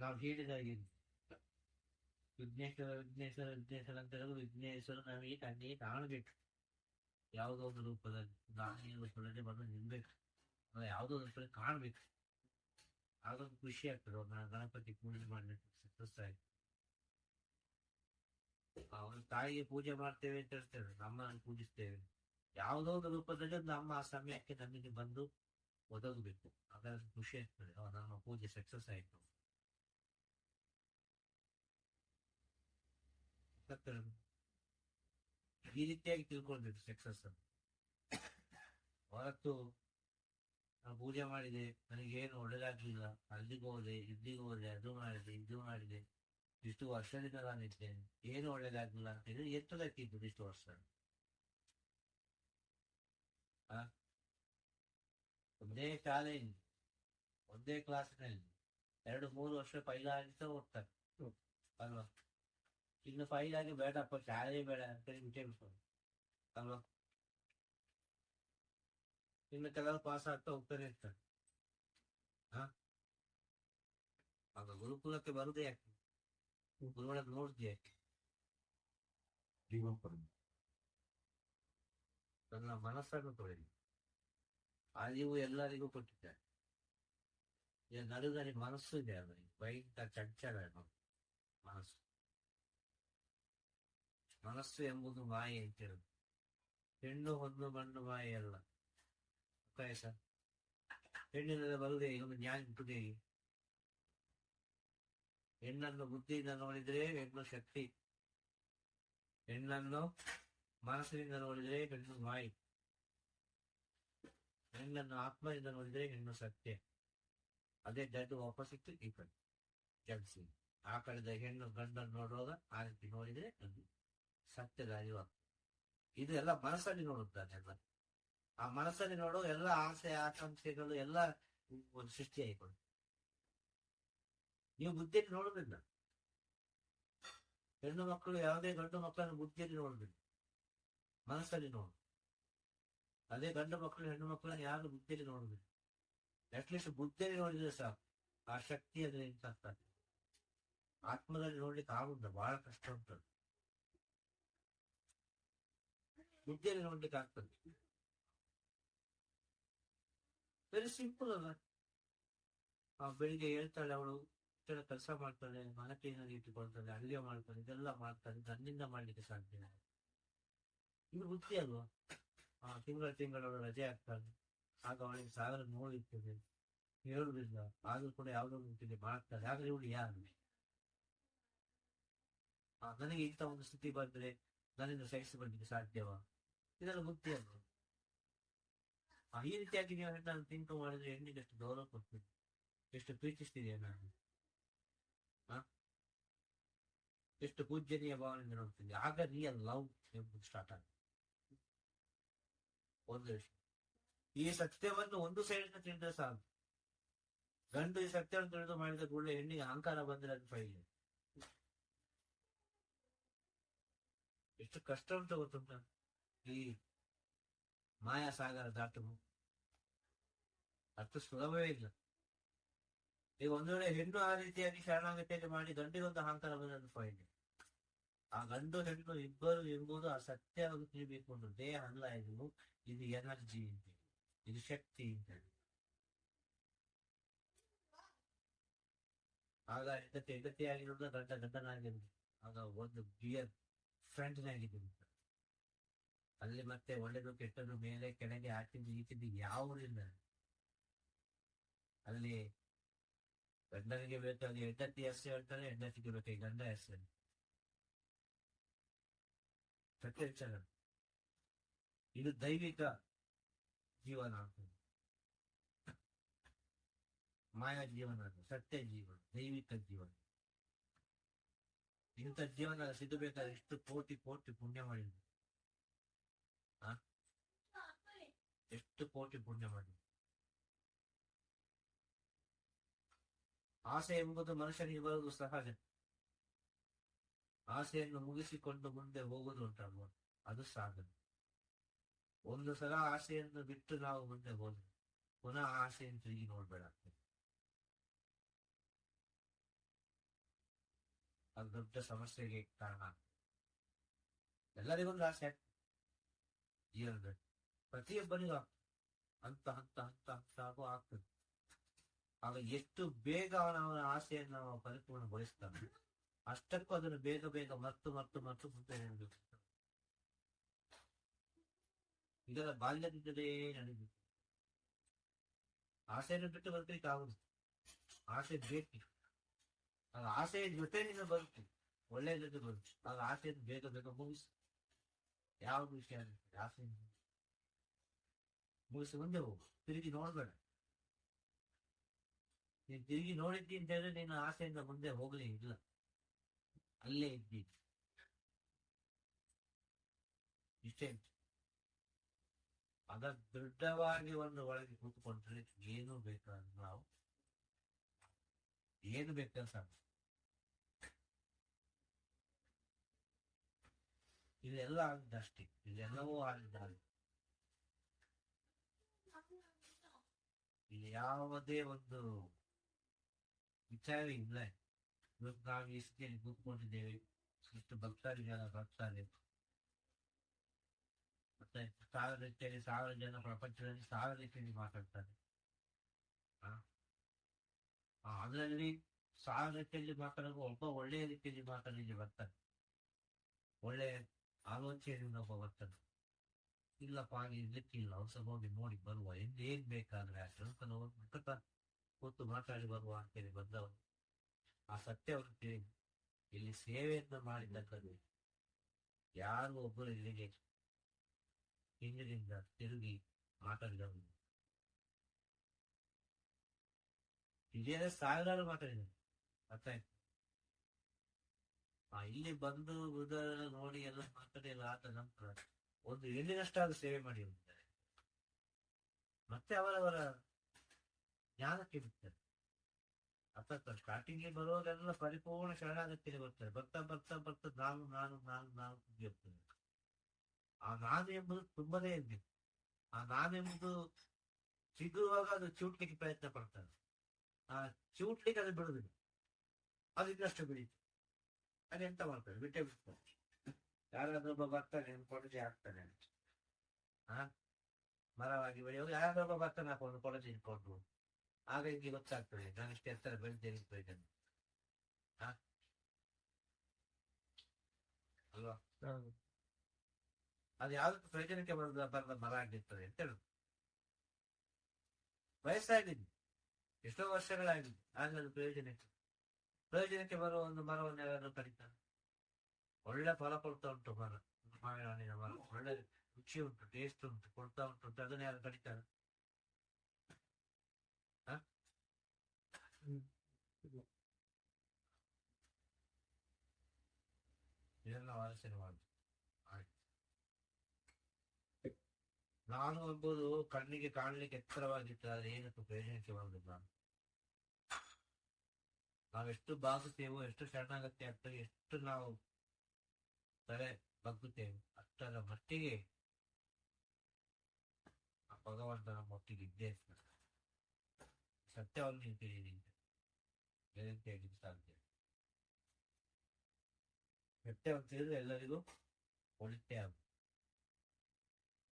ನಾವು ಹೇಳಿದ ವಿಘ್ನೇಶ್ವರ ವಿಘ್ನೇಶ್ವರ ವಿಘ್ನೇಶ್ವರ ಅಂತ ಹೇಳಿದ್ರು ವಿಘ್ನೇಶ್ವರ ನಮಗೆ ಕಣ್ಣಿಗೆ ಕಾಣಬೇಕು. ಯಾವುದೋ ಒಂದು ರೂಪದಲ್ಲಿ ದಾನಿಯ ರೂಪದಲ್ಲಿ ಬಂದು ನಿಲ್ಬೇಕು. ಯಾವುದೋ ಒಂದು ರೂಪದಲ್ಲಿ ಕಾಣಬೇಕು. ಆಗೊಂದು ಖುಷಿ ಆಗ್ತದೆ. ನಾನು ಗಣಪತಿ ಪೂಜೆ ಮಾಡ್ಲಿಕ್ಕೆ ಸಕ್ಸಸ್ ಆಯ್ತು. ಅವನ ತಾಯಿಗೆ ಪೂಜೆ ಮಾಡ್ತೇವೆ ಅಂತ ಹೇಳ್ತೇವೆ. ನಮ್ಮನ್ನು ಪೂಜಿಸ್ತೇವೆ. ಯಾವುದೋ ಒಂದು ರೂಪದಲ್ಲಿ ನಮ್ಮ ಆ ಸಮಯಕ್ಕೆ ನಮಗೆ ಬಂದು ಒದಗಬೇಕು. ಅದರ ಖುಷಿ ಆಗ್ತದೆ. ನಮ್ಮ ಪೂಜೆ ಸಕ್ಸಸ್ ಆಯ್ತು. ಈ ರೀತಿಯಾಗಿ ತಿಳ್ಕೊಳ್ಬೇಕು ಸಕ್ಸಸ್ ಹೊರತು ನಾನು ಪೂಜೆ ಮಾಡಿದೆ ನನಗೇನು ಒಳ್ಳೇದಾಗ್ಲಿಲ್ಲ ಅಲ್ಲಿಗೆ ಹೋದೆ ಇಲ್ಲಿಗೆ ಹೋದೆ ಅದು ಮಾಡಿದೆ ಇದು ಮಾಡಿದೆ ಇಷ್ಟು ವರ್ಷದಿಂದ ನಾನಿದ್ದೇನೆ ಏನು ಒಳ್ಳೇದಾಗ್ಲಿಲ್ಲ ಹೇಳಿದ್ರೆ ಎತ್ತದಕ್ಕಿದ್ದು ಇಷ್ಟು ವರ್ಷ? ಒಂದೇ ಶಾಲೆಯಲ್ಲಿ ಒಂದೇ ಕ್ಲಾಸ್ನಲ್ಲಿ ಎರಡು ಮೂರು ವರ್ಷ ಪೈಲಾಗಿಸ ಹೋಗ್ತಾರೆ ಅಲ್ವಾ ಇನ್ನು ಫೈಲ್ ಆಗಿ ಬೇಡಪ್ಪ ಶಾಲೆ ಬೇಡ ಅಂತ ಹೇಳಿ ಬಿಟ್ಟೇ ಬಿಡ್ತಾರೆ ಅಲ್ವಾ ಇನ್ನು ಕೆಲವರು ಪಾಸ್ ಆಗ್ತಾ ಹೋಗ್ತಾನೆ ಇರ್ತಾರೆ ಹಾ ಆಗ ಗುರುಕುಲಕ್ಕೆ ಬರುದೇ ಯಾಕೆ ಗುರುಗಳ ನೋಡ್ದೆ ಯಾಕೆ ನನ್ನ ಮನಸ್ಸನ್ನು ತೊಳೆದಿ ಅರಿವು ಎಲ್ಲರಿಗೂ ಕೊಟ್ಟಿದ್ದಾರೆ ಈಗ ನಡುಗರಿ ಮನಸ್ಸು ಇದೆ ಅವರಿಗೆ ಭಯಂಕರ ಚಂಚಲ ಅದು ಮನಸ್ಸು ಮನಸ್ಸು ಎಂಬುದು ಮಾಯೆ ಅಂತ ಹೇಳುದು ಹೆಣ್ಣು ಹೊಂದು ಮಣ್ಣು ಮಾಯೆ ಅಲ್ಲ. ಆಯ್ತಾ ಹೆಣ್ಣಿನಲ್ಲಿ ಬರುದೇ ಒಂದು ಜ್ಞಾನ ಹುಟ್ಟುದೇ ಹೆಣ್ಣನ್ನು ಬುದ್ಧಿಯಿಂದ ನೋಡಿದ್ರೆ ಹೆಣ್ಣು ಶಕ್ತಿ. ಹೆಣ್ಣನ್ನು ಮನಸ್ಸಿನಿಂದ ನೋಡಿದ್ರೆ ಹೆಣ್ಣು ಮಾಯಿ. ಹೆಣ್ಣನ್ನು ಆತ್ಮದಿಂದ ನೋಡಿದ್ರೆ ಹೆಣ್ಣು ಸತ್ಯ. ಅದೇ ದಡ್ಡು ವಾಪಸ್ ಇತ್ತು, ಈ ಕಡೆ. ಜಡ್ಸಿ ಆ ಕಡೆದ ಹೆಣ್ಣು ಗಂಡನ್ನು ನೋಡುವಾಗ ಆ ರೀತಿ ನೋಡಿದ್ರೆ ಅದು ಸತ್ಯದ ಇದು ಎಲ್ಲ ಮನಸ್ಸಲ್ಲಿ ನೋಡುತ್ತಾನೆ ಎಲ್ಲ ಆ ಮನಸ್ಸಲ್ಲಿ ನೋಡೋ ಎಲ್ಲ ಆಸೆ, ಆಕಾಂಕ್ಷೆಗಳು ಎಲ್ಲ ಒಂದು ಸೃಷ್ಟಿ ಆಯ್ಕೊಂಡು ನೀವು ಬುದ್ಧಿಯಲ್ಲಿ ನೋಡುದಿಲ್ಲ. ಹೆಣ್ಣು ಮಕ್ಕಳು ಯಾವುದೇ ಗಂಡು ಮಕ್ಕಳನ್ನು ಬುದ್ಧಿಯಲ್ಲಿ ನೋಡುದಿಲ್ಲ. ಮನಸ್ಸಲ್ಲಿ ನೋಡು. ಅದೇ ಗಂಡು ಮಕ್ಕಳು, ಹೆಣ್ಣು ಮಕ್ಕಳನ್ನು ಯಾರು ಬುದ್ಧಿಯಲ್ಲಿ ನೋಡುದಿಲ್ಲ. ಅಟ್ಲೀಸ್ಟ್ ಬುದ್ಧಿಯಲ್ಲಿ ನೋಡಿದ್ರೆ ಸಾಕು. ಆ ಶಕ್ತಿ ಅದ್ರ ಆಗ್ತದೆ ಆತ್ಮದಲ್ಲಿ ನೋಡ್ಲಿಕ್ಕೆ ಆಗುದಿಲ್ಲ. ಬಹಳ ಕಷ್ಟ ಉಂಟು ಬುದ್ಧಿಯಲ್ಲಿ ನೋಡ್ಲಿಕ್ಕೆ ಆಗ್ತದೆ ವೆರಿ ಸಿಂಪಲ್ ಅಲ್ಲ. ಆ ಬೆಳಿಗ್ಗೆ ಹೇಳ್ತಾಳೆ ಅವಳು ಇತರ ಕೆಲಸ ಮಾಡ್ತಾಳೆ ಮನೆ ಕ್ಲೀನಾಗಿ ಇಟ್ಟುಕೊಳ್ತಾಳೆ ಅಡುಗೆ ಮಾಡ್ತಾಳೆ, ಇದೆಲ್ಲ ಮಾಡ್ತಾಳೆ, ನನ್ನಿಂದ ಮಾಡ್ಲಿಕ್ಕೆ ಸಾಧ್ಯ. ಇದು ಬುದ್ಧಿ ಅಲ್ವಾ? ಆ ತಿಂಗಳ ತಿಂಗಳ ರಜೆ ಆಗ್ತಾಳೆ ಆಗ ಅವಳಿಗೆ ಸಾವಿರ ನೋಡಿರ್ತದೆ. ಇರ್ತದೆ ಹೇಳುವುದಿಲ್ಲ. ಆದ್ರೂ ಕೂಡ ಯಾವುದೋ ರೀತಿಯಲ್ಲಿ ಮಾಡ್ತಾಳೆ. ಆದ್ರೆ ಇವಳು ಯಾರು? ನನಗೆ ಇಂಥ ಒಂದು ಸ್ಥಿತಿ ಬಂದ್ರೆ ನನ್ನಿಂದ ಸಹಿಸಿಕೊಳ್ಳಿಕ್ಕೆ ಸಾಧ್ಯವಾ? ಇದೆಲ್ಲ ಬುದ್ಧಿ ಅಲ್ವಾ ಈ ರೀತಿಯಾಗಿ ನೀವು ಹೆಣ್ಣನ್ನು ತಿಂಕು ಮಾಡಿದ್ರೆ ಹೆಣ್ಣಿಗೆ ಎಷ್ಟು ಗೌರವ ಕೊಡ್ತೀನಿ ಎಷ್ಟು ಪ್ರೀತಿಸ್ತಿದೆಯ ನಾನು? ಎಷ್ಟು ಪೂಜ್ಯನೀಯ ಭಾವನೆಯಿಂದ ನೋಡ್ತೀನಿ ಆಗ ರಿಯಲ್ ಲವ್ ಎಂಬುದು ಸ್ಟಾರ್ಟ್ ಆಗುತ್ತೆ. ಒಂದು ಈ ಸತ್ಯವನ್ನು ಒಂದು ಸೈಡ್ ತಿಳಿದ್ರೆ ಸಾಕು. ಗಂಡು ಈ ಸತ್ಯವನ್ನು ತಿಳಿದು ಮಾಡಿದ ಕೂಡಲೇ ಹೆಣ್ಣಿಗೆ ಅಹಂಕಾರ ಬಂದ್ರೆ ಅದು ಫೈಲ್ ಎಷ್ಟು ಕಷ್ಟ ಉಂಟು ಗೊತ್ತುಂಟ? ಈ ಮಾಯಾ ಸಾಗರ ದಾಟುವು ಅಷ್ಟು ಸುಲಭವೇ ಇಲ್ಲ. ಈಗ ಒಂದು ವೇಳೆ ಹೆಣ್ಣು ಆ ರೀತಿಯಾಗಿ ಶರಣಾಗತಿಯಲ್ಲಿ ಮಾಡಿ ಗಂಡಿಗೊಂದು ಬಂದು ಫೈಲ್ ಆ ಗಂಡು ಹೆಣ್ಣು ಇಬ್ಬರು ಎಂಬುದು ಆ ಸತ್ಯವಾಗಿ ತಿಳಿಬೇಕು ಒಂದು ದೇಹ ಅಲ್ಲ ಇದು ಇದು ಎನರ್ಜಿ ಅಂತ ಇದು ಶಕ್ತಿ ಹೇಳಿ. ಆಗ ಹೆಂಡತಿ ಹೆಂಡತಿಯಾಗಿರುವುದು ಗಂಡ ಗಂಡನಾಗಿರುವುದು ಆಗ ಒಂದು ಬಿಯರ್ ಫ್ರೆಂಡ್ನಾಗಿದ್ದು ಅಲ್ಲಿ ಮತ್ತೆ ಒಳ್ಳೆದು ಕೆಟ್ಟದು ಮೇಲೆ ಕೆಳಗೆ ಹಾಕಿದ್ದು ಈಚಿದ್ದು ಯಾವುದಿಲ್ಲ ಅಲ್ಲಿ ಗಂಡನಿಗೆ ಬೇಕಾದ ಹೆಂಡತಿ ಹೆಸರು ಹೇಳ್ತಾರೆ, ಹೆಂಡತಿಗೆ ಬೇಕಾಗಿ ಗಂಡ ಹೆಸರು ವಿಚಾರ. ಇದು ದೈವಿಕ ಜೀವನ ಆಗ್ತದೆ. ಮಾಯಾ ಜೀವನ ಸತ್ಯ ಜೀವನ, ದೈವಿಕ ಜೀವನ. ಇಂಥ ಜೀವನ ಸಿಗಬೇಕಾದ್ರೆ ಎಷ್ಟು ಕೋಟಿ ಕೋಟಿ ಪುಣ್ಯ ಮಾಡಿದ್ರು? ಎಷ್ಟು ಕೋಟಿ ಪುಣ್ಯ ಮಾಡಿ? ಆಸೆ ಎಂಬುದು ಮನುಷ್ಯನಿಗೆ ಬರುವುದು ಸಹಜ. ಆಸೆಯನ್ನು ಮುಗಿಸಿಕೊಂಡು ಮುಂದೆ ಹೋಗುವುದು ಉಂಟಲ್ವ ಅದು ಸಾಧನೆ. ಒಂದು ಸಲ ಆಸೆಯನ್ನು ಬಿಟ್ಟು ನಾವು ಮುಂದೆ ಹೋದ್ರೆ ಪುನಃ ಆಸೆಯನ್ನು ತಿರುಗಿ ನೋಡ್ಬೇಡ. ಅದು ದೊಡ್ಡ ಸಮಸ್ಯೆಗೆ ಕಾರಣ. ಎಲ್ಲರಿಗೊಂದು ಆಸೆ. ಆಗ್ತದೆ ಜೀವನದಲ್ಲಿ ಪ್ರತಿಯೊಬ್ಬರಿಗೂ. ಹಂತ ಹಂತ ಹಂತ ಹಂತ ಆಗೋ ಆಗ್ತದೆ. ಆಗ ಎಷ್ಟು ಬೇಗ ಅವನ ಅವನ ಆಸೆಯನ್ನು ನಾವು ಪರಿಪೂರ್ಣಗೊಳಿಸ್ತಾನೆ ಅಷ್ಟಕ್ಕೂ ಅದನ್ನು ಬೇಗ ಬೇಗ ಮರ್ತು ಮರ್ತು ಮರ್ತು ಮುಂದೆ ಇದರ ಬಾಲ್ಯದಿಂದಲೇ ನಡೆದಿದೆ. ಆಸೆಯನ್ನು ಬಿಟ್ಟು ಬರ್ಲಿಕ್ಕೆ ಆಗುದು ಆಸೆ ಬೇಕು. ಆಗ ಆಸೆಯ ಜೊತೆ ನೀನು ಬರುತ್ತೆ. ಒಳ್ಳೆಯ ಜೊತೆ ಬರುತ್ತೆ. ಆಗ ಆಸೆಯನ್ನು ಬೇಗ ಬೇಗ ಮುಗಿಸು. ಯಾವ ವಿಷಯ ಆಸೆಯನ್ನು ಮುಗಿಸಿ ಮುಂದೆ ಹೋಗು ತಿರುಗಿ ನೋಡ್ಬೇಡ ನೀನು ತಿರುಗಿ ನೋಡಿದ್ದಿ ಅಂತ ಹೇಳಿದ್ರೆ ನೀನು ಆಸೆಯಿಂದ ಮುಂದೆ ಹೋಗ್ಲೇ ಇಲ್ಲ ಅಲ್ಲೇ ಇದ್ದಿ ಇಷ್ಟೇ ಅದ ದೃಢವಾಗಿ ಒಂದು ಒಳಗೆ ಕೂತ್ಕೊಂಡ್ರೆ ಏನು ಬೇಕಾದ್ರೆ ನಾವು ಏನು ಬೇಕಾದ್ರೆ ಇದೆಲ್ಲ ಆಗಿದ್ದಷ್ಟೇ ಇದೆಲ್ಲವೂ ಆಗಿದ್ದಾರೆ ಇಲ್ಲಿ ಯಾವುದೇ ಒಂದು ವಿಚಾರ ಇಲ್ಲ ಇವತ್ತು ನಾವು ಇಷ್ಟೇ ಕೂತ್ಕೊಂಡಿದ್ದೇವೆ ಇಷ್ಟು ಜನ ಬರ್ತಾರೆ ಮತ್ತೆ ಸಾವಿರ ರೀತಿಯಲ್ಲಿ ಸಾವಿರ ಜನ ಪ್ರಪಂಚದಲ್ಲಿ ಸಾವಿರ ರೀತಿಯಲ್ಲಿ ಮಾತಾಡ್ತಾರೆ ಅದರಲ್ಲಿ ಸಾವಿರ ರೀತಿಯಲ್ಲಿ ಮಾತಾಡುವ ಒಬ್ಬ ಒಳ್ಳೆಯ ರೀತಿಯಲ್ಲಿ ಮಾತಾಡಲಿಕ್ಕೆ ಬರ್ತಾರೆ ಒಳ್ಳೆಯ ಆಲೋಚನೆಯಿಂದ ಬರ್ತಾನೆ ಇಲ್ಲಪ್ಪ ಇರ್ಲಿಕ್ಕಿಲ್ಲ ಸ್ವಲ್ಪ ಹೋಗಿ ನೋಡಿ, ಬರುವ. ಎಂದು ಬೇಕಾದ್ರೆ ಆ ನಾವು ಮುಖತ ಕೂತು ಮಾತಾಡಿ ಬರುವ ಅಂತೇಳಿ ಬಂದವರು ಆ ಸತ್ಯವರು ಕೇಳಿ ಇಲ್ಲಿ ಸೇವೆಯನ್ನ ಮಾಡಿದ್ದಕ್ಕದು ಯಾರು ಒಬ್ಬರು ಇಲ್ಲಿಗೆ ಹಿಂದಿನಿಂದ ತಿರುಗಿ ಮಾತಾಡಿದವರು ಇದೇ ಸಾವಿರಾರು ಮಾತಾಡಿದರು ಅರ್ಥ ಆ ಇಲ್ಲಿ ಬಂದು ಉದಾಹರಣೆ ನೋಡಿ ಎಲ್ಲ ಮಾತಾಡಿ ಎಲ್ಲ ಆದ ನಂತರ ಒಂದು ಹೆಣ್ಣಿನಷ್ಟಾದ ಸೇವೆ ಮಾಡಿ ಹೋಗಿದ್ದಾರೆ ಮತ್ತೆ ಅವರವರ ಜ್ಞಾನಕ್ಕೆ ಬಿಡ್ತಾರೆ ಅಥವಾ ಸ್ಟಾರ್ಟಿಂಗ್ ಬರುವಾಗೆಲ್ಲ ಪರಿಪೂರ್ಣ ಶರಣಾಗತಿಗೆ ಬರ್ತಾರೆ. ಬರ್ತಾ ಬರ್ತಾ ಬರ್ತಾ ನಾನು ನಾನು ನಾನು ನಾನು ತುಂಬಿ ಹೋಗ್ತದೆ ಆ ನಾನು ಎಂಬುದು ತುಂಬಾನೇ ಇರ್ಬೇಕು ಆ ನಾನೆಂಬುದು ಸಿಗುವಾಗ ಅದು ಚೂಟ್ಲಿಕ್ಕೆ ಪ್ರಯತ್ನ ಪಡ್ತಾರೆ. ಆ ಚೂಟ್ಲಿಕ್ಕೆ ಅದು ಬಿಡುದಿಲ್ಲ ಅದು ಇನ್ನಷ್ಟು ಬೆಳೀತು ಅದೆಂತ ಮಾಡ್ತಾರೆ ಬಿಟ್ಟೆ ಬಿಡ್ತಾರೆ ಯಾರಾದ್ರೂ ಒಬ್ಬ ಬರ್ತಾನೆ ಕೊಡಜೆ ಹಾಕ್ತಾನೆ ಹಾ ಮರವಾಗಿ ಬೆಳೆಯುವಾಗ ಯಾರಾದ್ರೂ ಒಬ್ಬ ಬರ್ತಾನೆ ಹಾಕೊಂಡು ಕೊಡಜೆ ಇಟ್ಕೊಂಡು. ಆಗ ಹಿಂಗೆ ಗೊತ್ತಾಗ್ತದೆ? ನಾನು ಇಷ್ಟು ಎತ್ತರ ಬೆಳೆದೇನೆ ಬೆಳೆದೇನೆ ಹಾ ಅಲ್ವಾ? ಅದು ಯಾವ್ದಕ್ಕೆ ಪ್ರಯೋಜನಕ್ಕೆ ಬರದ ಬರದ ಮರ ಆಗಿರ್ತದೆ ಅಂತ ಹೇಳುದು. ವಯಸ್ಸಾಗಿದೆ. ಎಷ್ಟೋ ವರ್ಷಗಳಾಗಿದೆ. ಆದ್ರೆ ಅದು ಪ್ರಯೋಜನಕ್ಕೆ. ಪ್ರಯೋಜನಕ್ಕೆ ಬರುವ ಒಂದು ಮರವನ್ನು ಯಾರಾದ್ರೂ ಕಡಿತಾರೆ ಒಳ್ಳೆ ಫಲ ಕೊಡ್ತಾ ಉಂಟು ಮರ. ಮಾವಿನ ಹಣ್ಣಿನ ಮರ. ಒಳ್ಳೆ ರುಚಿ ಉಂಟು ಟೇಸ್ಟ್ ಉಂಟು, ಕೊಡ್ತಾ ಉಂಟು ಅಂತ ಅದನ್ನ ಯಾರು ಕಡಿತಾರೆ ಇದೆಲ್ಲ ಆಲೋಚನೆ ಮಾಡುದು ನಾನು ಎಂಬುದು ಕಣ್ಣಿಗೆ ಕಾಣಲಿಕ್ಕೆ ಎತ್ತರವಾಗಿತ್ತು ಆದ್ರೆ ಏನಕ್ಕೂ ಪ್ರಯೋಜನಕ್ಕೆ ಬರುವುದಿಲ್ಲ. ನಾವೆಷ್ಟು ಬಾಗುತ್ತೇವೋ, ಎಷ್ಟು ಶರಣಾಗತಿ ಅಂತ ಎಷ್ಟು ನಾವು ತಲೆ ಬಗ್ಗುತ್ತೇವೆ ಅಷ್ಟರ ಮಟ್ಟಿಗೆ ಭಗವಂತ ನಮ್ಮ ಒಟ್ಟಿಗೆ ಇದ್ದೇ ಸತ್ಯವನ್ನು ತಿಳಿಯಿರಿ ಬೇರೆಂತ ಹೇಳಿದ ಸಾಧ್ಯ ಸತ್ಯವನ್ನು ತಿಳಿದ್ರೆ ಎಲ್ಲರಿಗೂ ಒಳಿತೇ ಆಗುತ್ತೆ